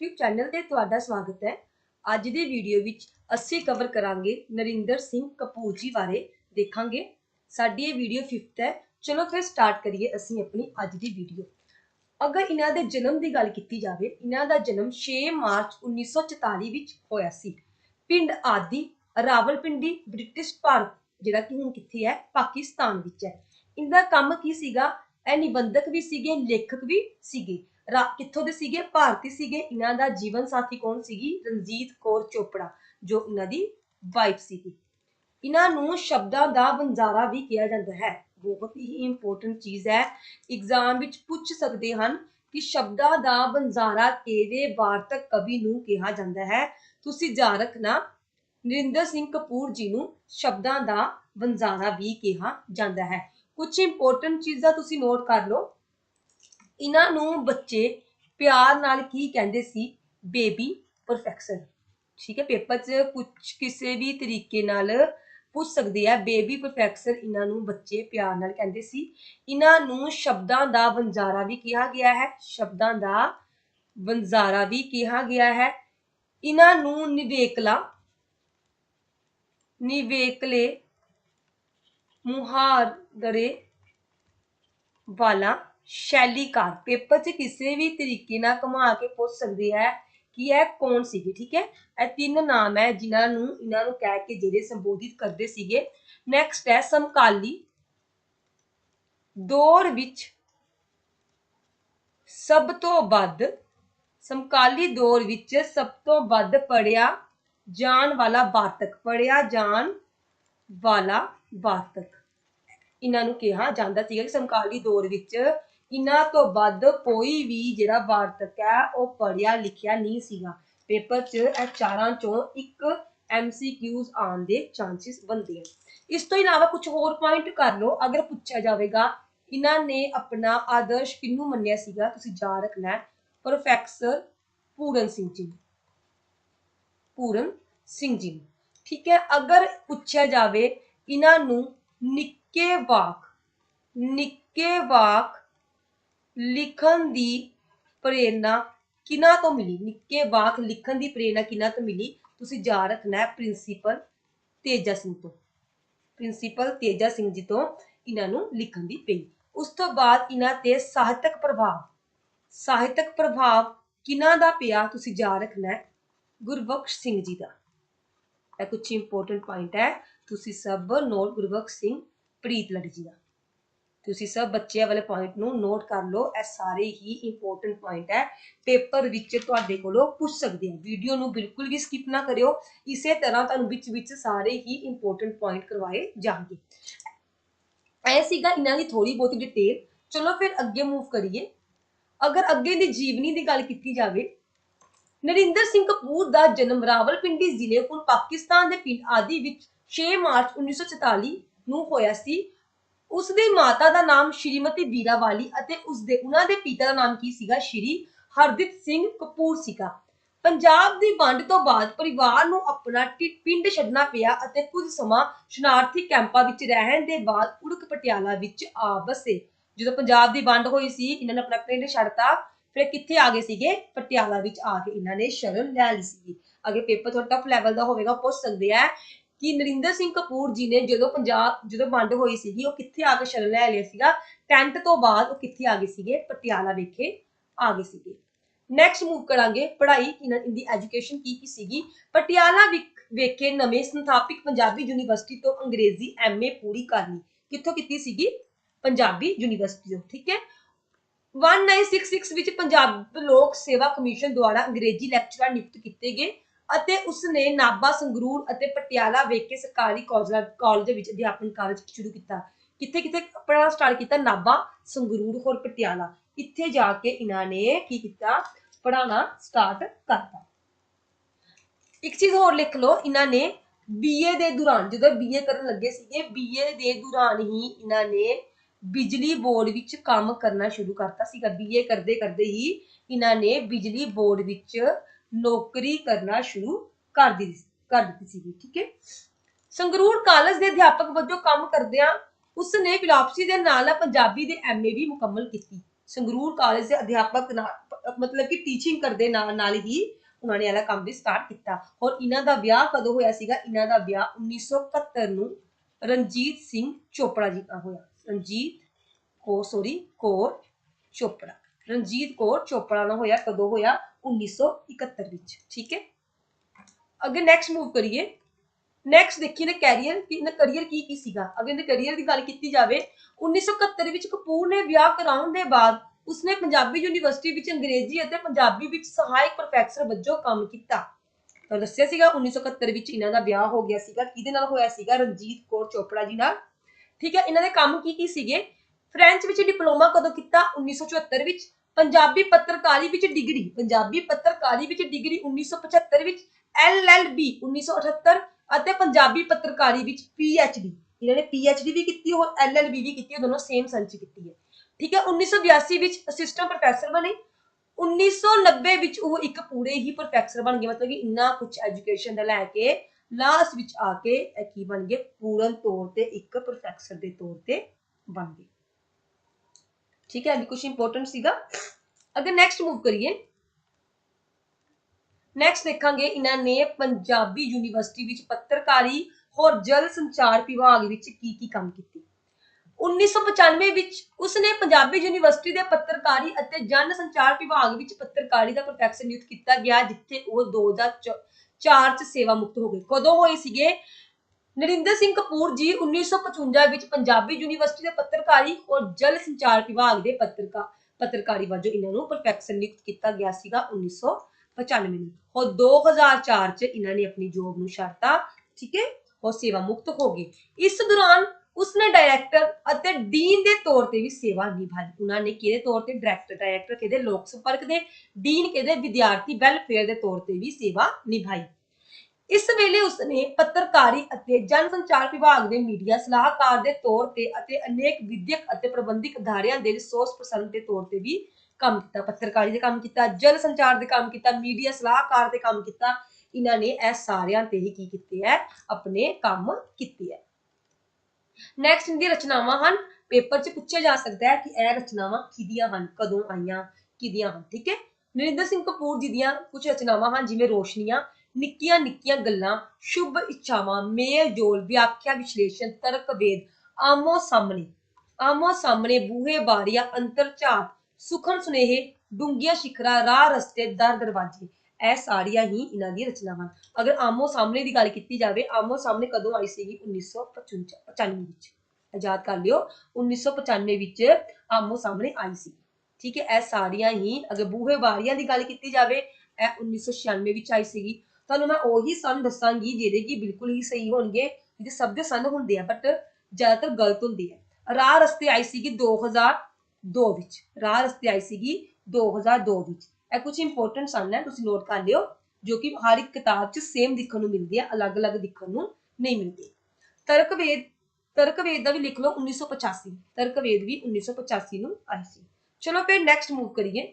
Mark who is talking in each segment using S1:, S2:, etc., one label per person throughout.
S1: YouTube channel ਤੇ ਤੁਹਾਡਾ ਸਵਾਗਤ ਹੈ। ਅੱਜ ਦੀ ਵੀਡੀਓ ਵਿੱਚ ਅਸੀਂ ਕਵਰ ਕਰਾਂਗੇ ਨਰਿੰਦਰ ਸਿੰਘ ਕਪੂਰ ਜੀ ਬਾਰੇ ਦੇਖਾਂਗੇ। ਸਾਡੀ ਇਹ ਵੀਡੀਓ 5th ਹੈ। ਚਲੋ ਫਿਰ ਸਟਾਰਟ ਕਰੀਏ ਅਸੀਂ ਆਪਣੀ ਅੱਜ ਦੀ ਵੀਡੀਓ ਅਗਰ ਇਹਨਾਂ ਦੇ ਜਨਮ ਦੀ ਗੱਲ ਕੀਤੀ ਜਾਵੇ, ਇਹਨਾਂ ਦਾ ਜਨਮ 6 ਮਾਰਚ 1944 ਵਿੱਚ ਹੋਇਆ ਸੀ। ਪਿੰਡ ਆਦੀ, ਰਾਵਲਪਿੰਡੀ, ਬ੍ਰਿਟਿਸ਼ ਭਾਰਤ, ਜਿਹੜਾ ਕਿ ਹੁਣ ਕਿੱਥੇ ਹੈ, ਪਾਕਿਸਤਾਨ ਵਿੱਚ ਹੈ। ਇਹਦਾ ਕੰਮ ਕੀ ਸੀਗਾ? ਇਹ ਨਿਬੰਧਕ ਵੀ ਸੀਗੇ, ਲੇਖਕ ਵੀ ਸੀਗੇ। ਕਿੱਥੋਂ ਦੇ ਸੀਗੇ? ਭਾਰਤੀ ਸੀਗੇ। ਇਹਨਾਂ ਦਾ ਜੀਵਨ ਸਾਥੀ ਕੌਣ ਸੀਗੀ? ਰਣਜੀਤ ਕੌਰ ਚੋਪੜਾ, ਜੋ ਇਹਨਾਂ ਦੀ ਵਾਈਫ ਸੀਗੀ। ਇਹਨਾਂ ਨੂੰ ਸ਼ਬਦਾਂ ਦਾ ਵੰਜਾਰਾ ਵੀ ਕਿਹਾ ਜਾਂਦਾ ਹੈ। ਬਹੁਤ ਹੀ ਇੰਪੋਰਟੈਂਟ ਚੀਜ਼ ਹੈ। ਐਗਜ਼ਾਮ ਵਿੱਚ ਪੁੱਛ ਸਕਦੇ ਹਨ ਕਿ ਸ਼ਬਦਾਂ ਦਾ ਵੰਜਾਰਾ ਕਿਹੜੇ ਵਾਰਤਕ ਕਵੀ ਨੂੰ ਕਿਹਾ ਜਾਂਦਾ ਹੈ। ਤੁਸੀਂ ਯਾਦ ਰੱਖਣਾ। ਨਰਿੰਦਰ ਸਿੰਘ ਕਪੂਰ ਜੀ ਨੂੰ ਸ਼ਬਦਾਂ ਦਾ ਵੰਜਾਰਾ ਵੀ ਕਿਹਾ ਜਾਂਦਾ ਹੈ। ਕੁਝ ਇੰਪੋਰਟੈਂਟ ਚੀਜ਼ਾਂ ਤੁਸੀਂ ਨੋਟ ਕਰ ਲਓ। ਇਹਨਾਂ ਨੂੰ ਬੱਚੇ ਪਿਆਰ ਨਾਲ ਕੀ ਕਹਿੰਦੇ ਸੀ? Baby perfection. ਠੀਕ ਹੈ, ਪੇਪਰ 'ਚ ਕੁਝ ਕਿਸੇ ਵੀ ਤਰੀਕੇ ਨਾਲ ਪੁੱਛ ਸਕਦੇ ਆ, ਬੇਬੀ ਪਰਫੈਕਸ਼ਨ ਇਹਨਾਂ ਨੂੰ ਬੱਚੇ ਪਿਆਰ ਨਾਲ ਕਹਿੰਦੇ ਸੀ। ਇਹਨਾਂ ਨੂੰ ਸ਼ਬਦਾਂ ਦਾ ਵੰਜਾਰਾ ਵੀ ਕਿਹਾ ਗਿਆ ਹੈ, ਸ਼ਬਦਾਂ ਦਾ ਵੰਜਾਰਾ ਵੀ ਕਿਹਾ ਗਿਆ ਹੈ। ਇਹਨਾਂ ਨੂੰ ਨਿਵੇਕਲਾ, ਨਿਵੇਕਲੇ ਮੁਹਾਰਦਰੇ ਵਾਲਾ ਸ਼ੈਲੀਕਾਰ ਪੇਪਰ 'ਚ ਕਿਸੇ ਵੀ ਤਰੀਕੇ ਨਾਲ ਘੁਮਾ ਕੇ ਪੁੱਛ ਸਕਦੇ ਹੈ ਕਿ ਇਹ ਕੌਣ ਸੀਗੇ, ਠੀਕ ਹੈ? ਇਹ ਤਿੰਨ ਨਾਮ ਹੈ ਜਿਨ੍ਹਾਂ ਨੂੰ ਇਹਨਾਂ ਨੂੰ ਕਹਿ ਕੇ ਜਿਹੜੇ ਸੰਬੋਧਿਤ ਕਰਦੇ ਸੀਗੇ। ਨੈਕਸਟ ਹੈ ਸਮਕਾਲੀ। ਦੌਰ ਵਿੱਚ ਸਭ ਤੋਂ ਵੱਧ, ਸਮਕਾਲੀ ਦੌਰ ਵਿੱਚ ਸਭ ਤੋਂ ਵੱਧ ਪੜਿਆ ਜਾਣ ਵਾਲਾ ਵਾਰਤਕ ਪੜਿਆ ਜਾਣ ਵਾਲਾ ਵਾਰਤਕ। ਇਹਨਾਂ ਨੂੰ ਕਿਹਾ ਜਾਂਦਾ ਸੀਗਾ ਕਿ ਸਮਕਾਲੀ ਦੌਰ ਵਿੱਚ ਇਹਨਾਂ ਤੋਂ ਵੱਧ ਕੋਈ ਵੀ ਜਿਹੜਾ ਵਾਰਤਕ ਹੈ, ਉਹ ਪੜਿਆ ਲਿਖਿਆ ਨਹੀਂ ਸੀਗਾ। ਪੇਪਰ 'ਚ ਇਹ ਚਾਰਾਂ ਚੋਂ ਇੱਕ ਐਮਸੀਕਿਊਜ਼ ਆਉਣ ਦੇ ਚਾਂਸਸ ਬਣਦੇ ਹਨ ਇਸ ਤੋਂ ਇਲਾਵਾ ਕੁਝ ਹੋਰ ਪੁਆਇੰਟ ਕਰ ਲਓ, ਅਗਰ ਪੁੱਛਿਆ ਜਾਵੇਗਾ, ਇਹਨਾਂ ਨੇ ਆਪਣਾ ਆਦਰਸ਼ ਕਿਹਨੂੰ ਮੰਨਿਆ ਸੀਗਾ? ਤੁਸੀਂ ਯਾਦ ਰੱਖਣਾ ਹੈ। ਪ੍ਰੋਫੈਸਰ ਪੂਰਨ ਸਿੰਘ ਜੀ। ਪੂਰਨ ਸਿੰਘ ਜੀ। ਠੀਕ ਹੈ, ਅਗਰ ਪੁੱਛਿਆ ਜਾਵੇ, ਇਹਨਾਂ ਨੂੰ ਨਿੱਕੇ ਵਾਕ ਨਿੱਕੇ ਵਾਕ ਲਿਖਣ ਦੀ ਪ੍ਰੇਰਣਾ ਕਿਹਨਾਂ ਤੋਂ ਮਿਲੀ? ਨਿੱਕੇ ਵਾਕ ਲਿਖਣ ਦੀ ਪ੍ਰੇਰਣਾ ਕਿਹਨਾਂ ਤੋਂ ਮਿਲੀ? ਤੁਸੀਂ ਯਾਦ ਰੱਖਣਾ ਹੈ ਪ੍ਰਿੰਸੀਪਲ ਤੇਜਾ ਸਿੰਘ ਤੋਂ। ਪ੍ਰਿੰਸੀਪਲ ਤੇਜਾ ਸਿੰਘ ਜੀ ਤੋਂ ਇਹਨਾਂ ਨੂੰ ਲਿਖਣ ਦੀ ਪਈ ਉਸ ਤੋਂ ਬਾਅਦ ਇਹਨਾਂ ਤੇ ਸਾਹਿਤਕ ਪ੍ਰਭਾਵ। ਸਾਹਿਤਕ ਪ੍ਰਭਾਵ ਕਿਹਨਾਂ ਦਾ ਪਿਆ? ਤੁਸੀਂ ਯਾਦ ਰੱਖਣਾ ਹੈ ਗੁਰਬਖਸ਼ ਸਿੰਘ ਜੀ ਦਾ। ਇਹ ਕੁਝ ਇੰਪੋਰਟੈਂਟ ਪੁਆਇੰਟ ਹੈ। ਤੁਸੀਂ ਸਭ ਨੋਟ ਗੁਰਬਖਸ਼ ਸਿੰਘ ਪ੍ਰੀਤ ਲੜੀ ਜੀ ਦਾ। ਤੁਸੀਂ ਸਭ ਬੱਚਿਆਂ ਵਾਲੇ ਪੁਆਇੰਟ ਨੂੰ ਨੋਟ ਕਰ ਲਓ, ਇਹ ਸਾਰੇ ਹੀ ਇੰਪੋਰਟੈਂਟ ਪੁਆਇੰਟ ਹੈ। ਪੇਪਰ ਵਿੱਚ ਤੁਹਾਡੇ ਕੋਲੋਂ ਪੁੱਛ ਸਕਦੇ ਆ ਵੀਡੀਓ ਨੂੰ ਬਿਲਕੁਲ ਵੀ ਸਕਿਪ ਨਾ ਕਰਿਓ। ਇਸੇ ਤਰ੍ਹਾਂ ਤੁਹਾਨੂੰ ਵਿੱਚ ਵਿੱਚ ਸਾਰੇ ਹੀ ਇੰਪੋਰਟੈਂਟ ਪੁਆਇੰਟ ਕਰਵਾਏ ਜਾਣਗੇ। ਐ ਸੀਗਾ ਇਹਨਾਂ ਦੀ ਥੋੜੀ ਬਹੁਤੀ ਡਿਟੇਲ ਚਲੋ ਫਿਰ ਅੱਗੇ ਮੂਵ ਕਰੀਏ। ਅਗਰ ਅੱਗੇ ਦੀ ਜੀਵਨੀ ਦੀ ਗੱਲ ਕੀਤੀ ਜਾਵੇ, ਨਰਿੰਦਰ ਸਿੰਘ ਕਪੂਰ ਦਾ ਜਨਮ ਰਾਵਲਪਿੰਡੀ ਜ਼ਿਲ੍ਹੇ ਕੋਲ ਪਾਕਿਸਤਾਨ ਦੇ ਪਿੰਡ ਆਦੀ ਵਿੱਚ 6 ਮਾਰਚ 1944 ਨੂੰ ਹੋਇਆ ਸੀ। ਉਸ ਦੀ ਮਾਤਾ ਦਾ ਨਾਮ ਸ਼੍ਰੀਮਤੀ ਵੀਰਾਵਾਲੀ ਅਤੇ ਉਸ ਦੇ ਉਹਨਾਂ ਦੇ ਪਿਤਾ ਦਾ ਨਾਮ ਕੀ ਸੀਗਾ? ਸ਼੍ਰੀ ਹਰਦਿਤ ਸਿੰਘ ਕਪੂਰ ਸੀਗਾ। ਪੰਜਾਬ ਦੀ ਵੰਡ ਤੋਂ ਬਾਅਦ ਪਰਿਵਾਰ ਨੂੰ ਆਪਣਾ ਪਿੰਡ ਛੱਡਣਾ ਪਿਆ ਅਤੇ ਕੁਝ ਸਮਾਂ ਸ਼ਰਨਾਰਥੀ ਕੈਂਪਾਂ ਵਿੱਚ ਰਹਿਣ ਦੇ ਬਾਅਦ ਉੜਕ ਪਟਿਆਲਾ ਵਿੱਚ ਆ ਬਸੇ ਜਦੋਂ ਪੰਜਾਬ ਦੀ ਵੰਡ ਹੋਈ ਸੀ, ਇਹਨਾਂ ਨੇ ਆਪਣਾ ਪਿੰਡ ਛੱਡਤਾ। ਫਿਰ ਕਿੱਥੇ ਆ ਗਏ ਸੀਗੇ? ਪਟਿਆਲਾ ਵਿੱਚ ਆ ਕੇ ਇਹਨਾਂ ਨੇ ਸ਼ਰਨ ਲੈ ਲਈ ਸੀ ਅੱਗੇ ਪੇਪਰ ਥੋੜਾ ਟਫ ਲੈਵਲ ਦਾ ਹੋਵੇਗਾ ਪੁੱਛ ਸਕਦੇ ਆ। ਕਿ ਨਰਿੰਦਰ ਸਿੰਘ ਕਪੂਰ ਜੀ ਨੇ ਜਦੋਂ ਪੰਜਾਬ, ਜਦੋਂ ਵੰਡ ਹੋਈ ਸੀਗੀ, ਉਹ ਕਿੱਥੇ ਆ ਕੇ ਸ਼ਰਨ ਲੈ ਲਿਆ ਸੀਗਾ? ਟੈਂਟ ਤੋਂ ਬਾਅਦ ਉਹ ਕਿੱਥੇ ਆ ਗਏ ਸੀਗੇ? ਪਟਿਆਲਾ ਵਿਖੇ ਆ ਗਏ ਸੀਗੇ। ਨੈਕਸਟ ਮੂਵ ਕਰਾਂਗੇ, ਪੜ੍ਹਾਈ ਦੀ ਐਜੂਕੇਸ਼ਨ ਕੀ ਕੀ ਸੀਗੀ? ਪਟਿਆਲਾ ਵਿਖੇ ਨਵੇਂ ਸਥਾਪਿਤ ਪੰਜਾਬੀ ਯੂਨੀਵਰਸਿਟੀ ਤੋਂ ਅੰਗਰੇਜ਼ੀ ਐਮਏ ਪੂਰੀ ਕਰਨੀ। ਕਿੱਥੋਂ ਕੀਤੀ ਸੀਗੀ? ਪੰਜਾਬੀ ਯੂਨੀਵਰਸਿਟੀ ਤੋਂ, ਠੀਕ ਹੈ? 1966 ਵਿੱਚ ਪੰਜਾਬ ਲੋਕ ਸੇਵਾ ਕਮਿਸ਼ਨ ਦੁਆਰਾ ਅੰਗਰੇਜ਼ੀ ਲੈਕਚਰਰ ਨਿਯੁਕਤ ਕੀਤੇ ਗਏ। ਅਤੇ ਉਸਨੇ ਨਾਭਾ, ਸੰਗਰੂਰ ਅਤੇ ਪਟਿਆਲਾ ਵਿਖੇ ਸਰਕਾਰੀ ਕਾਲਜਾਂ ਕਾਲਜ ਵਿੱਚ ਅਧਿਆਪਨ ਕਾਰਜ ਸ਼ੁਰੂ ਕੀਤਾ। ਕਿੱਥੇ ਕਿੱਥੇ ਪੜ੍ਹਾਉਣਾ ਸਟਾਰਟ ਕੀਤਾ? ਨਾਭਾ, ਸੰਗਰੂਰ ਹੋਰ ਪਟਿਆਲਾ। ਇੱਥੇ ਜਾ ਕੇ ਇਹਨਾਂ ਨੇ ਕੀ ਕੀਤਾ? ਪੜ੍ਹਾਉਣਾ ਸਟਾਰਟ ਕਰਤਾ। ਇੱਕ ਚੀਜ਼ ਹੋਰ ਲਿਖ ਲਓ, ਇਹਨਾਂ ਨੇ ਬੀਏ ਦੇ ਦੌਰਾਨ, ਜਦੋਂ ਬੀਏ ਕਰਨ ਲੱਗੇ ਸੀਗੇ ਬੀਏ ਦੇ ਦੌਰਾਨ ਹੀ ਇਹਨਾਂ ਨੇ ਬਿਜਲੀ ਬੋਰਡ ਵਿੱਚ ਕੰਮ ਕਰਨਾ ਸ਼ੁਰੂ ਕਰਤਾ ਸੀਗਾ। ਬੀਏ ਕਰਦੇ ਕਰਦੇ ਹੀ ਇਹਨਾਂ ਨੇ ਬਿਜਲੀ ਬੋਰਡ ਵਿੱਚ ਨੌਕਰੀ ਕਰਨਾ ਸ਼ੁਰੂ ਕਰ ਦਿੱਤੀ ਕਰ ਦਿੱਤੀ ਸੀਗੀ, ਠੀਕ ਹੈ? ਸੰਗਰੂਰ ਕਾਲਜ ਦੇ ਅਧਿਆਪਕ ਵਜੋਂ ਕੰਮ ਕਰਦਿਆਂ ਉਸ ਨੇ ਫਿਲਾਸਫੀ ਦੇ ਨਾਲ ਨਾਲ ਪੰਜਾਬੀ ਦੇ ਐਮਏ ਵੀ ਮੁਕੰਮਲ ਕੀਤੀ। ਸੰਗਰੂਰ ਕਾਲਜ ਦੇ ਅਧਿਆਪਕ ਮਤਲਬ ਕਿ ਟੀਚਿੰਗ ਕਰਦੇ ਨਾਲ ਨਾਲ ਹੀ ਉਹਨਾਂ ਨੇ ਇਹਦਾ ਕੰਮ ਵੀ ਸਟਾਰਟ ਕੀਤਾ। ਔਰ ਇਹਨਾਂ ਦਾ ਵਿਆਹ ਕਦੋਂ ਹੋਇਆ ਸੀਗਾ? ਇਹਨਾਂ ਦਾ ਵਿਆਹ 1971 ਨੂੰ ਰਣਜੀਤ ਸਿੰਘ ਚੋਪੜਾ ਜੀ ਨਾਲ ਹੋਇਆ। ਰਣਜੀਤ ਕੌਰ ਸੋਰੀ ਕੋਰ ਚੋਪੜਾ। ਰਣਜੀਤ ਕੌਰ ਚੋਪੜਾ ਨਾਲ ਹੋਇਆ, ਕਦੋਂ ਹੋਇਆ? 1971 ਵਿੱਚ। ਠੀਕ ਹੈ? ਅੱਗੇ ਨੈਕਸਟ ਮੂਵ ਕਰੀਏ। ਨੈਕਸਟ ਦੇਖੀਏ ਨੇ ਕੈਰੀਅਰ ਕਿ ਕੈਰੀਅਰ ਕੀ ਕੀ ਸੀਗਾ? ਅਗਰ ਇਹਦੇ ਕੈਰੀਅਰ ਦੀ ਗੱਲ ਕੀਤੀ ਜਾਵੇ 1971 ਵਿੱਚ ਕਪੂਰ ਨੇ ਵਿਆਹ ਕਰਾਉਣ ਦੇ ਬਾਅਦ ਉਸਨੇ ਪੰਜਾਬੀ ਯੂਨੀਵਰਸਿਟੀ ਵਿੱਚ ਅੰਗਰੇਜ਼ੀ ਅਤੇ ਪੰਜਾਬੀ ਵਿੱਚ ਸਹਾਇਕ ਪ੍ਰੋਫੈਸਰ ਵਜੋਂ ਕੰਮ ਕੀਤਾ। ਤਾਂ ਦੱਸਿਆ ਸੀਗਾ 1971 ਵਿੱਚ ਇਹਨਾਂ ਦਾ ਵਿਆਹ ਹੋ ਗਿਆ ਸੀਗਾ। ਕਿਹਦੇ ਨਾਲ ਹੋਇਆ ਸੀਗਾ? ਰਣਜੀਤ ਕੌਰ ਚੋਪੜਾ ਜੀ ਨਾਲ। ਠੀਕ ਹੈ? ਇਹਨਾਂ ਦੇ ਕੰਮ ਕੀ ਕੀ ਸੀਗੇ? ਫ੍ਰੈਂਚ ਵਿੱਚ ਡਿਪਲੋਮਾ ਕਦੋਂ ਕੀਤਾ? 1974 ਵਿੱਚ। ਪੰਜਾਬੀ ਪੱਤਰਕਾਰੀ ਵਿੱਚ ਡਿਗਰੀ, ਪੰਜਾਬੀ ਪੱਤਰਕਾਰੀ ਵਿੱਚ ਡਿਗਰੀ 1975 ਵਿੱਚ ਐਲਐਲਬੀ 1978 ਅਤੇ ਪੰਜਾਬੀ ਪੱਤਰਕਾਰੀ ਵਿੱਚ ਪੀਐਚਡੀ ਇਹਨਾਂ ਨੇ ਪੀਐਚਡੀ ਵੀ ਕੀਤੀ ਔਰ ਐਲਐਲਬੀ ਵੀ ਕੀਤੀ ਦੋਨੋਂ ਸੇਮ ਸਨ ਚ ਕੀਤੀ ਹੈ। ਠੀਕ ਹੈ 1982 ਵਿੱਚ ਅਸਿਸਟੈਂਟ ਪ੍ਰੋਫੈਸਰ ਬਣੇ। 1990 ਵਿੱਚ ਉਹ ਇੱਕ ਪੂਰੇ ਹੀ ਪ੍ਰੋਫੈਸਰ ਬਣ ਗਏ, ਮਤਲਬ ਕਿ ਇੰਨਾ ਕੁਝ ਐਜੂਕੇਸ਼ਨ ਦਾ ਲੈ ਕੇ ਲਾਸਟ ਵਿੱਚ ਆ ਕੇ ਕੀ ਬਣ ਗਏ? ਪੂਰਨ ਤੌਰ ਤੇ ਇੱਕ ਪ੍ਰੋਫੈਸਰ ਦੇ ਤੌਰ ਤੇ ਬਣ ਗਏ। ਠੀਕ ਹੈ ਕੁਝ ਇੰਪੋਰਟੈਂਟ ਸੀਗਾ। ਅਗਰ ਨੈਕਸਟ ਮੂਵ ਕਰੀਏ। ਨੈਕਸਟ ਦੇਖਾਂਗੇ ਇਹਨਾਂ ਨੇ ਪੰਜਾਬੀ ਯੂਨੀਵਰਸਿਟੀ ਵਿੱਚ ਪੱਤਰਕਾਰੀ ਹੋਰ ਜਲ ਸੰਚਾਰ ਵਿਭਾਗ ਵਿੱਚ ਕੀ ਕੀ ਕੰਮ ਕੀਤੇ। 1995 ਵਿੱਚ ਉਸਨੇ ਪੰਜਾਬੀ ਯੂਨੀਵਰਸਿਟੀ ਦੇ ਪੱਤਰਕਾਰੀ ਅਤੇ ਜਨ ਸੰਚਾਰ ਵਿਭਾਗ ਵਿੱਚ ਪੱਤਰਕਾਰੀ ਦਾ ਪ੍ਰੋਫੈਸਰ ਨਿਯੁਕਤ ਕੀਤਾ ਗਿਆ, ਜਿੱਥੇ ਉਹ 2004 ਚ ਸੇਵਾ ਮੁਕਤ ਹੋ ਗਏ। ਕਦੋਂ ਹੋਏ ਸੀਗੇ? ਨਰਿੰਦਰ ਸਿੰਘ ਕਪੂਰ ਜੀ 1955 ਵਿੱਚ ਪੰਜਾਬੀ ਯੂਨੀਵਰਸਿਟੀ ਦੇ ਪੱਤਰਕਾਰੀ ਔਰ ਜਲ ਸੰਚਾਰ ਵਿਭਾਗ ਦੇ ਪੱਤਰਕਾ, ਪੱਤਰਕਾਰੀ ਵਜੋਂ ਇਹਨਾਂ ਨੂੰ ਪ੍ਰੋਫੈਸਰ ਨਿਯੁਕਤ ਕੀਤਾ ਗਿਆ ਸੀਗਾ 1995 ਨੂੰ। ਔਰ 2004 ਚ ਇਹਨਾਂ ਨੇ ਆਪਣੀ ਜੋਬ ਨੂੰ ਛੱਡਤਾ, ਠੀਕ ਹੈ? ਉਹ ਸੇਵਾ ਮੁਕਤ ਹੋ ਗਏ ਇਸ ਦੌਰਾਨ ਉਸਨੇ ਡਾਇਰੈਕਟਰ ਅਤੇ ਡੀਨ ਦੇ ਤੌਰ ਤੇ ਵੀ ਸੇਵਾ ਨਿਭਾਈ। ਉਹਨਾਂ ਨੇ ਕਿਹਦੇ ਤੌਰ ਤੇ? ਡਾਇਰੈਕਟਰ ਡਾਇਰੈਕਟਰ ਕਿਹਦੇ? ਲੋਕ ਸੰਪਰਕ ਦੇ। ਡੀਨ ਕਿਹਦੇ? ਵਿਦਿਆਰਥੀ ਵੈਲਫੇਅਰ ਦੇ ਤੌਰ ਤੇ ਵੀ ਸੇਵਾ ਨਿਭਾਈ। ਇਸ ਵੇਲੇ ਉਸਨੇ ਪੱਤਰਕਾਰੀ ਅਤੇ ਜਨ ਸੰਚਾਰ ਵਿਭਾਗ ਦੇ ਮੀਡੀਆ ਸਲਾਹਕਾਰ ਦੇ ਤੌਰ ਤੇ ਅਤੇ ਅਨੇਕ ਵਿਦਿਅਕ ਅਤੇ ਪ੍ਰਬੰਧਿਕ ਅਦਾਰਿਆਂ ਦੇ ਰਿਸੋਰਸ ਪਰਸਨ ਦੇ ਤੌਰ ਤੇ ਵੀ ਕੰਮ ਕੀਤਾ, ਪੱਤਰਕਾਰੀ ਦੇ ਕੰਮ ਕੀਤਾ ਜਲ ਸੰਚਾਰ ਦੇ ਕੰਮ ਕੀਤਾ, ਮੀਡੀਆ ਸਲਾਹਕਾਰ ਦੇ ਕੰਮ ਕੀਤਾ, ਇਹਨਾਂ ਨੇ ਇਹ ਸਾਰਿਆਂ ਤੇ ਹੀ ਕੀ ਕੀਤੇ ਹੈ? ਆਪਣੇ ਕੰਮ ਕੀਤੇ ਹੈ। ਨੈਕਸਟ ਦੀ ਰਚਨਾਵਾਂ ਹਨ। ਪੇਪਰ 'ਚ ਪੁੱਛਿਆ ਜਾ ਸਕਦਾ ਹੈ ਕਿ ਇਹ ਰਚਨਾਵਾਂ ਕਿਹਦੀਆਂ ਹਨ, ਕਦੋਂ ਆਈਆਂ, ਕਿਹਦੀਆਂ ਹਨ, ਠੀਕ ਹੈ? ਨਰਿੰਦਰ ਸਿੰਘ ਕਪੂਰ ਜੀ ਦੀਆਂ ਕੁਝ ਰਚਨਾਵਾਂ ਹਨ, ਜਿਵੇਂ ਰੋਸ਼ਨੀਆਂ ਨਿੱਕੀਆਂ ਨਿੱਕੀਆਂ ਗੱਲਾਂ, ਸ਼ੁਭ ਇੱਛਾਵਾਂ, ਮੇਲ ਜੋਲ, ਵਿਆਖਿਆ, ਵਿਸ਼ਲੇਸ਼ਣ, ਤਰਕ ਵੇਦ, ਆਮੋ ਸਾਹਮਣੇ। ਆਮੋ ਸਾਹਮਣੇ ਬੂਹੇ, ਬਾਰੀਆਂ, ਅੰਤਰ ਝਾਤ ਸੁਖਨ ਸੁਨੇਹੇ ਡੂੰਗੀਆਂ ਸ਼ਿਖਰਾਂ, ਰਾਹ, ਰਸਤੇ, ਦਰ, ਦਰਵਾਜ਼ੇ। ਇਹ ਸਾਰੀਆਂ ਹੀ ਇਹਨਾਂ ਦੀਆਂ ਰਚਨਾਵਾਂ ਹਨ। ਅਗਰ ਆਮੋ ਸਾਹਮਣੇ ਦੀ ਗੱਲ ਕੀਤੀ ਜਾਵੇ, ਆਮੋ ਸਾਹਮਣੇ ਕਦੋਂ ਆਈ ਸੀਗੀ? 1995 ਵਿੱਚ। ਆਜ਼ਾਦ ਕਰ ਲਿਓ 1995 ਵਿੱਚ ਆਮੋ ਸਾਹਮਣੇ ਆਈ ਸੀ। ਠੀਕ ਹੈ, ਇਹ ਸਾਰੀਆਂ ਹੀ ਅਗਰ ਬੂਹੇ, ਬਾਰੀਆਂ ਦੀ ਗੱਲ ਕੀਤੀ ਜਾਵੇ, ਇਹ 1996 ਵਿੱਚ ਆਈ ਸੀਗੀ। ਤੁਹਾਨੂੰ ਮੈਂ ਉਹੀ ਸਨ ਦੱਸਾਂਗੀ, ਜਿਹੜੇ ਕਿ ਬਿਲਕੁਲ ਹੀ ਸਹੀ ਹੋਣਗੇ ਜਿਹਦੇ ਸਭ ਦੇ ਸਨ ਹੁੰਦੇ ਆ ਬਟ ਜ਼ਿਆਦਾਤਰ ਗਲਤ ਹੁੰਦੇ ਹੈ ਰਾਹ ਰਸਤੇ ਆਈ ਸੀਗੀ 2002 ਵਿੱਚ। ਰਾਹ ਰਸਤੇ ਆਈ ਸੀਗੀ 2002 ਵਿੱਚ। ਇਹ ਕੁਝ ਇੰਪੋਰਟੈਂਟ ਸਨ ਹੈ ਤੁਸੀਂ ਨੋਟ ਕਰ ਲਿਓ, ਜੋ ਕਿ ਹਰ ਇੱਕ ਕਿਤਾਬ 'ਚ ਸੇਮ ਦਿਖਣ ਨੂੰ ਮਿਲਦੀ ਹੈ ਅਲੱਗ-ਅਲੱਗ ਦਿਖਣ ਨੂੰ ਨਹੀਂ ਮਿਲਦੀ। ਤਰਕਵੇਦ ਤਰਕਵੇਦ ਦਾ ਵੀ ਲਿਖ ਲਓ 1985 ਤਰਕਵੇਦ ਵੀ 1985 ਨੂੰ ਆਈ ਸੀ। ਚਲੋ ਫਿਰ ਨੈਕਸਟ ਮੂਵ ਕਰੀਏ।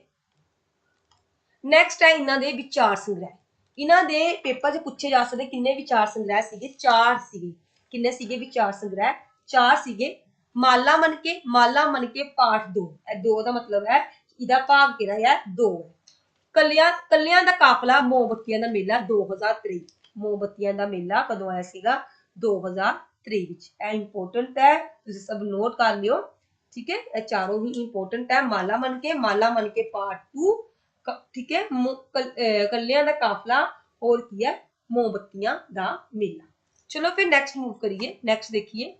S1: ਨੈਕਸਟ ਹੈ ਇਹਨਾਂ ਦੇ ਵਿਚਾਰ ਸੰਗ੍ਰਹਿ। ਇਹਨਾਂ ਦੇ ਪੇਪਰ 'ਚ ਪੁੱਛੇ ਜਾ ਸਕਦੇ ਕਿੰਨੇ ਵਿਚਾਰ ਸੰਗ੍ਰਹਿ ਸੀਗੇ? ਚਾਰ ਸੀਗੇ। ਕਿੰਨੇ ਸੀਗੇ ਵਿਚਾਰ ਸੰਗ੍ਰਹਿ? ਚਾਰ ਸੀਗੇ। ਮਾਲਾ ਮਨ ਕੇ, ਮਾਲਾ ਮਨ ਕੇ ਪਾਠ 2 ਇਹ 2 ਦਾ ਮਤਲਬ ਹੈ ਇਹਦਾ ਭਾਗ ਕਿਹੜਾ ਹੈ? 2 ਕੱਲਿਆਂ ਕੱਲਿਆਂ ਦਾ ਕਾਫਲਾ ਮੋਮਬੱਤੀਆਂ ਦਾ ਮੇਲਾ 2023 ਮੋਮਬੱਤੀਆਂ ਦਾ ਮੇਲਾ ਕਦੋਂ ਆਇਆ ਸੀਗਾ? 2023 ਵਿੱਚ। ਇਹ ਇੰਪੋਰਟੈਂਟ ਹੈ। ਤੁਸੀਂ ਸਭ ਨੋਟ ਕਰ ਲਿਓ। ਠੀਕ ਹੈ? ਇਹ ਚਾਰੋਂ ਹੀ ਇੰਪੋਰਟੈਂਟ ਹੈ। ਮਾਲਾ ਮਨ ਕੇ, ਮਾਲਾ ਮਨ ਕੇ ਪਾਰਟ 2 ਠੀਕ ਹੈ, ਮੋ- ਕੱਲ- ਅਹ, ਕੱਲਿਆਂ ਦਾ ਕਾਫਲਾ, ਹੋਰ ਕੀ ਹੈ, ਮੋਮਬੱਤੀਆਂ ਦਾ ਮੇਲਾ। ਚਲੋ ਫਿਰ ਨੈਕਸਟ ਮੂਵ ਕਰੀਏ ਨੈਕਸਟ ਦੇਖੀਏ।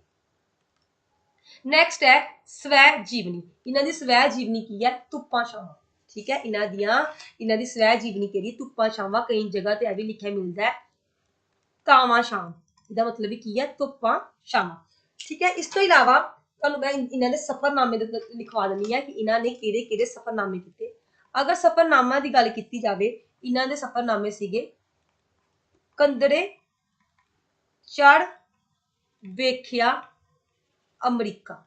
S1: ਨੈਕਸਟ ਹੈ ਸਵੈ ਜੀਵਨੀ। ਇਹਨਾਂ ਦੀ ਸਵੈ ਜੀਵਨੀ ਕੀ ਹੈ? ਧੁੱਪਾਂ ਛਾਵਾਂ। ਠੀਕ ਹੈ, ਇਹਨਾਂ ਦੀਆਂ, ਇਹਨਾਂ ਦੀ ਸਵੈ ਜੀਵਨੀ ਕਿਹੜੀ ਹੈ? ਧੁੱਪਾਂ ਛਾਵਾਂ, ਕਈ ਜਗ੍ਹਾ ਤੇ ਇਹ ਵੀ ਲਿਖਿਆ ਮਿਲਦਾ ਹੈ। ਕਾਵਾਂ ਸ਼ਾਮ ਇਹਦਾ ਮਤਲਬ ਵੀ ਕੀ ਹੈ? ਧੁੱਪਾਂ ਛਾਵਾਂ। ਠੀਕ ਹੈ, ਇਸ ਤੋਂ ਇਲਾਵਾ ਤੁਹਾਨੂੰ ਮੈਂ ਇਨ- ਇਹਨਾਂ ਦੇ ਸਫਰਨਾਮੇ ਦੇ ਉੱਤੇ ਲਿਖਵਾ ਦਿੰਦੀ ਹਾਂ ਕਿ ਇਹਨਾਂ ਨੇ ਕਿਹੜੇ ਕਿਹੜੇ ਸਫਰਨਾਮੇ ਕੀਤੇ। ਅਗਰ ਸਫਰਨਾਮਾ ਦੀ ਗੱਲ ਕੀਤੀ ਜਾਵੇ, ਇਹਨਾਂ ਦੇ ਸਫਰਨਾਮੇ ਸੀਗੇ ਕੰਦੜੇ ਚੜ ਵੇਖਿਆ, ਅਮਰੀਕਾ।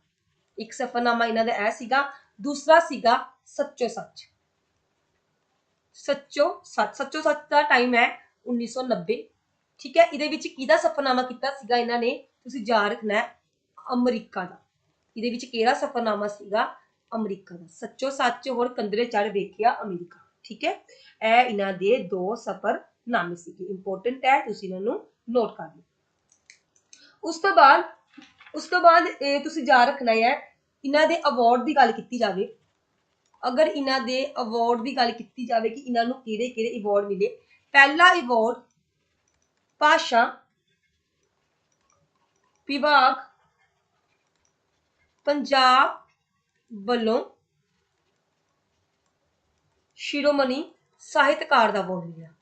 S1: ਇੱਕ ਸਫਰਨਾਮਾ ਇਹਨਾਂ ਦਾ ਇਹ ਸੀਗਾ, ਦੂਸਰਾ ਸੀਗਾ ਸੱਚੋ ਸੱਚ। ਸੱਚੋ ਸੱਚ ਸੱਚੋ ਸੱਚ ਦਾ ਟਾਈਮ ਹੈ 1990 ਠੀਕ ਹੈ, ਇਹਦੇ ਵਿੱਚ ਕਿਹਦਾ ਸਫਰਨਾਮਾ ਕੀਤਾ ਸੀਗਾ ਇਹਨਾਂ ਨੇ? ਤੁਸੀਂ ਯਾਦ ਰੱਖਣਾ ਅਮਰੀਕਾ ਦਾ। ਇਹਦੇ ਵਿੱਚ ਕਿਹੜਾ ਸਫਰਨਾਮਾ ਸੀਗਾ? ਅਮਰੀਕਾ ਦਾ। ਸੱਚੋ ਸੱਚ ਹੋਰ ਕੰਦਰੇ ਚੜ ਵੇਖਿਆ ਅਮਰੀਕਾ। ਠੀਕ ਹੈ? ਇਹ ਇਹਨਾਂ ਦੇ ਦੋ ਸਫਰਨਾਮੇ ਸੀਗੇ। ਇੰਪੋਰਟੈਂਟ ਹੈ, ਤੁਸੀਂ ਇਹਨਾਂ ਨੂੰ ਨੋਟ ਕਰ ਲਓ। ਉਸ ਤੋਂ ਬਾਅਦ, ਉਸ ਤੋਂ ਬਾਅਦ ਇਹ ਤੁਸੀਂ ਯਾਦ ਰੱਖਣਾ ਹੈ, ਇਹਨਾਂ ਦੇ ਅਵਾਰਡ ਦੀ ਗੱਲ ਕੀਤੀ ਜਾਵੇ। ਅਗਰ ਇਹਨਾਂ ਦੇ ਅਵਾਰਡ ਦੀ ਗੱਲ ਕੀਤੀ ਜਾਵੇ ਕਿ ਇਹਨਾਂ ਨੂੰ ਕਿਹੜੇ ਕਿਹੜੇ ਅਵਾਰਡ ਮਿਲੇ, ਪਹਿਲਾ ਅਵਾਰਡ ਭਾਸ਼ਾ ਵਿਭਾਗ, ਪੰਜਾਬ ਵੱਲੋਂ ਸ਼ਿਰੋਮਣੀ ਸਾਹਿਤਕਾਰ ਦਾ ਅਵਾਰਡ ਮਿਲਿਆ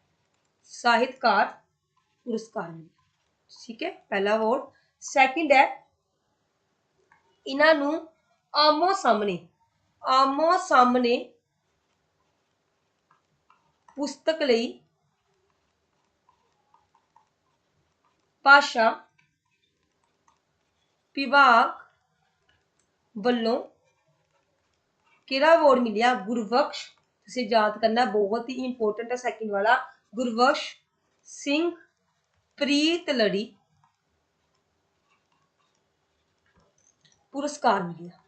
S1: ਸਾਹਿਤਕਾਰ ਪੁਰਸਕਾਰ ਮਿਲਿਆ। ਠੀਕ ਹੈ, ਪਹਿਲਾ ਅਵਾਰਡ ਸੈਕਿੰਡ ਹੈ, ਇਹਨਾਂ ਨੂੰ ਆਮੋ ਸਾਹਮਣੇ ਆਮੋ ਸਾਹਮਣੇ ਪੁਸਤਕ ਲਈ ਭਾਸ਼ਾ ਵਿਭਾਗ ਵੱਲੋਂ ਕਿਹੜਾ ਅਵਾਰਡ ਮਿਲਿਆ? ਗੁਰਬਖਸ਼। ਤੁਸੀਂ ਯਾਦ ਕਰਨਾ, ਬਹੁਤ ਹੀ ਇੰਪੋਰਟੈਂਟ ਹੈ ਸੈਕਿੰਡ ਵਾਲਾ। ਗੁਰਬਖਸ਼ ਸਿੰਘ ਪ੍ਰੀਤ ਲੜੀ। ਪੁਰਸਕਾਰ ਮਿਲਿਆ।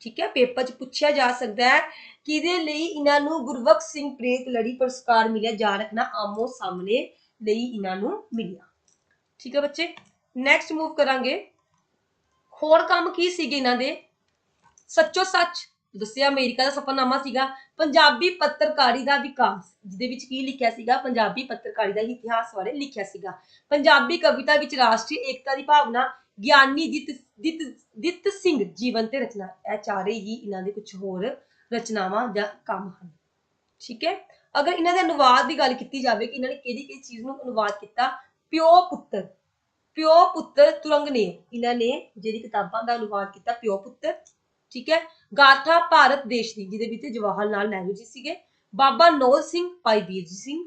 S1: ਠੀਕ ਹੈ ਪੇਪਰ 'ਚ ਪੁੱਛਿਆ ਜਾ ਸਕਦਾ ਹੈ ਕਿਹਦੇ ਲਈ ਇਹਨਾਂ ਨੂੰ ਗੁਰਬਖਸ਼ ਸਿੰਘ ਪ੍ਰੀਤ ਲੜੀ ਪੁਰਸਕਾਰ ਮਿਲਿਆ? ਜਾ ਰੱਖਣਾ, ਆਮੋ ਸਾਹਮਣੇ ਲਈ ਇਹਨਾਂ ਨੂੰ ਮਿਲਿਆ। ਠੀਕ ਹੈ ਬੱਚੇ ਨੈਕਸਟ ਮੂਵ ਕਰਾਂਗੇ। ਹੋਰ ਕੰਮ ਕੀ ਸੀਗੇ ਇਹਨਾਂ ਦੇ? ਸੱਚੋ ਸੱਚ। ਦੱਸਿਆ ਅਮਰੀਕਾ ਦਾ ਸਫਰਨਾਮਾ ਸੀਗਾ ਪੰਜਾਬੀ ਪੱਤਰਕਾਰੀ ਦਾ ਵਿਕਾਸ, ਜਿਹਦੇ ਵਿੱਚ ਕੀ ਲਿਖਿਆ ਸੀਗਾ? ਪੰਜਾਬੀ ਪੱਤਰਕਾਰੀ ਦਾ ਇਤਿਹਾਸ ਬਾਰੇ ਲਿਖਿਆ ਸੀਗਾ। ਪੰਜਾਬੀ ਕਵਿਤਾ ਵਿੱਚ ਰਾਸ਼ਟਰੀ ਏਕਤਾ ਦੀ ਭਾਵਨਾ, ਗਿਆਨੀ ਦਿੱਤ ਦਿੱਤ ਦਿੱਤ ਸਿੰਘ ਜੀਵਨ ਤੇ ਰਚਨਾ, ਇਹ ਚਾਰੇ ਹੀ ਇਹਨਾਂ ਦੇ ਕੁਝ ਹੋਰ ਰਚਨਾਵਾਂ ਜਾਂ ਕੰਮ ਹਨ। ਠੀਕ ਹੈ? ਅਗਰ ਇਹਨਾਂ ਦੇ ਅਨੁਵਾਦ ਦੀ ਗੱਲ ਕੀਤੀ ਜਾਵੇ ਕਿ ਇਹਨਾਂ ਨੇ ਕਿਹੜੀ ਕਿਹੜੀ ਚੀਜ਼ ਨੂੰ ਅਨੁਵਾਦ ਕੀਤਾ, ਪਿਓ ਪੁੱਤਰ ਪਿਓ ਪੁੱਤਰ ਤੁਰੰਗ ਨੇ ਇਹਨਾਂ ਨੇ ਜਿਹੜੀ ਕਿਤਾਬਾਂ ਦਾ ਅਨੁਵਾਦ ਕੀਤਾ ਪਿਓ ਪੁੱਤਰ ਠੀਕ ਹੈ, ਗਾਥਾ ਭਾਰਤ ਦੇਸ਼ ਦੀ, ਜਿਹਦੇ ਵਿੱਚ ਜਵਾਹਰ ਲਾਲ ਨਹਿਰੂ ਜੀ ਸੀਗੇ, ਬਾਬਾ ਨੌਲ ਸਿੰਘ, ਭਾਈ ਵੀਰ ਜੀ ਸਿੰਘ,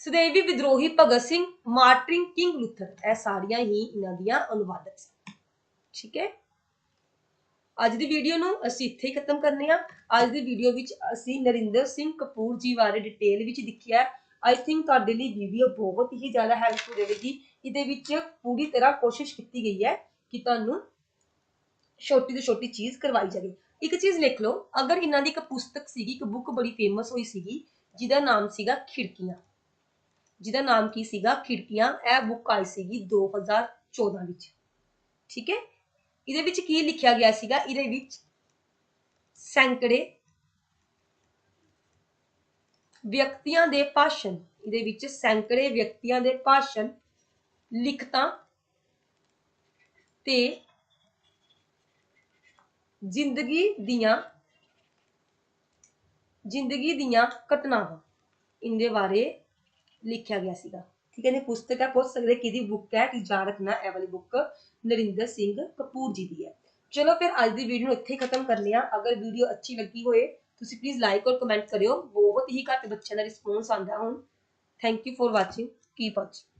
S1: ਸਦੇਵੀ ਵਿਦਰੋਹੀ Bhagat Singh, Martin King Luther, ਇਹ ਸਾਰੀਆਂ ਹੀ ਇਹਨਾਂ ਦੀਆਂ ਅਨੁਵਾਦਕ ਸੀ ਠੀਕ ਹੈ, ਅੱਜ ਦੀ ਵੀਡੀਓ ਨੂੰ ਅਸੀਂ ਇੱਥੇ ਹੀ ਖਤਮ ਕਰਨੇ ਆ ਅੱਜ ਦੀ ਵੀਡੀਓ ਵਿੱਚ ਅਸੀਂ ਨਰਿੰਦਰ ਸਿੰਘ ਕਪੂਰ ਜੀ ਬਾਰੇ ਡਿਟੇਲ ਵਿੱਚ ਦੇਖਿਆ ਆਈ ਥਿੰਕ ਤੁਹਾਡੇ ਲਈ ਵੀਡੀਓ ਬਹੁਤ ਹੀ ਜ਼ਿਆਦਾ ਹੈਲਪਫੁਲ ਹੋਵੇਗੀ ਇਹਦੇ ਵਿੱਚ ਪੂਰੀ ਤਰ੍ਹਾਂ ਕੋਸ਼ਿਸ਼ ਕੀਤੀ ਗਈ ਹੈ ਕਿ ਤੁਹਾਨੂੰ ਛੋਟੀ ਤੋਂ ਛੋਟੀ ਚੀਜ਼ ਕਰਵਾਈ ਜਾਵੇ। ਇੱਕ ਚੀਜ਼ ਲਿਖ ਲਓ, ਅਗਰ ਇਹਨਾਂ ਦੀ ਇੱਕ ਪੁਸਤਕ ਸੀਗੀ, ਇੱਕ ਬੁੱਕ ਬੜੀ ਫੇਮਸ ਹੋਈ ਸੀਗੀ, ਜਿਹਦਾ ਨਾਮ ਸੀਗਾ ਖਿੜਕੀਆਂ। ਜਿਹਦਾ ਨਾਮ ਕੀ ਸੀਗਾ? ਖਿੜਕੀਆਂ, ਇਹ ਬੁੱਕ ਆਈ ਸੀਗੀ 2014 ਵਿੱਚ। ਠੀਕ ਹੈ? ਇਹਦੇ ਵਿੱਚ ਕੀ ਲਿਖਿਆ ਗਿਆ ਸੀਗਾ? ਇਹਦੇ ਵਿੱਚ ਸੈਂਕੜੇ ਵਿਅਕਤੀਆਂ ਦੇ ਭਾਸ਼ਣ, ਇਹਦੇ ਵਿੱਚ ਸੈਂਕੜੇ ਵਿਅਕਤੀਆਂ ਦੇ ਭਾਸ਼ਣ, ਲਿਖਤਾਂ ਤੇ ਜ਼ਿੰਦਗੀ ਦੀਆਂ ਜ਼ਿੰਦਗੀ ਦੀਆਂ ਘਟਨਾਵਾਂ ਇਹਦੇ ਬਾਰੇ ਲਿਖਿਆ ਗਿਆ ਸੀਗਾ। ਠੀਕ ਹੈ ਨੇ ਪੁਸਤਕ ਹੈ ਪੁੱਛ ਸਕਦੇ ਕਿਹਦੀ ਬੁੱਕ ਹੈ, ਕਿ ਜਾ ਇਹ ਵਾਲੀ ਬੁੱਕ ਨਰਿੰਦਰ ਸਿੰਘ ਕਪੂਰ ਜੀ ਦੀ ਹੈ। ਚਲੋ ਫਿਰ ਅੱਜ ਦੀ ਵੀਡੀਓ ਨੂੰ ਇੱਥੇ ਖਤਮ ਕਰਨੇ ਆ। ਅਗਰ ਵੀਡੀਓ ਅੱਛੀ ਲੱਗੀ ਹੋਏ, ਤੁਸੀਂ ਪਲੀਜ਼ ਲਾਈਕ ਔਰ ਕਮੈਂਟ ਕਰਿਓ। ਬਹੁਤ ਹੀ ਘੱਟ ਬੱਚਿਆਂ ਦਾ ਰਿਸਪੌਂਸ ਆਉਂਦਾ ਹੁਣ। Thank you for watching keep watching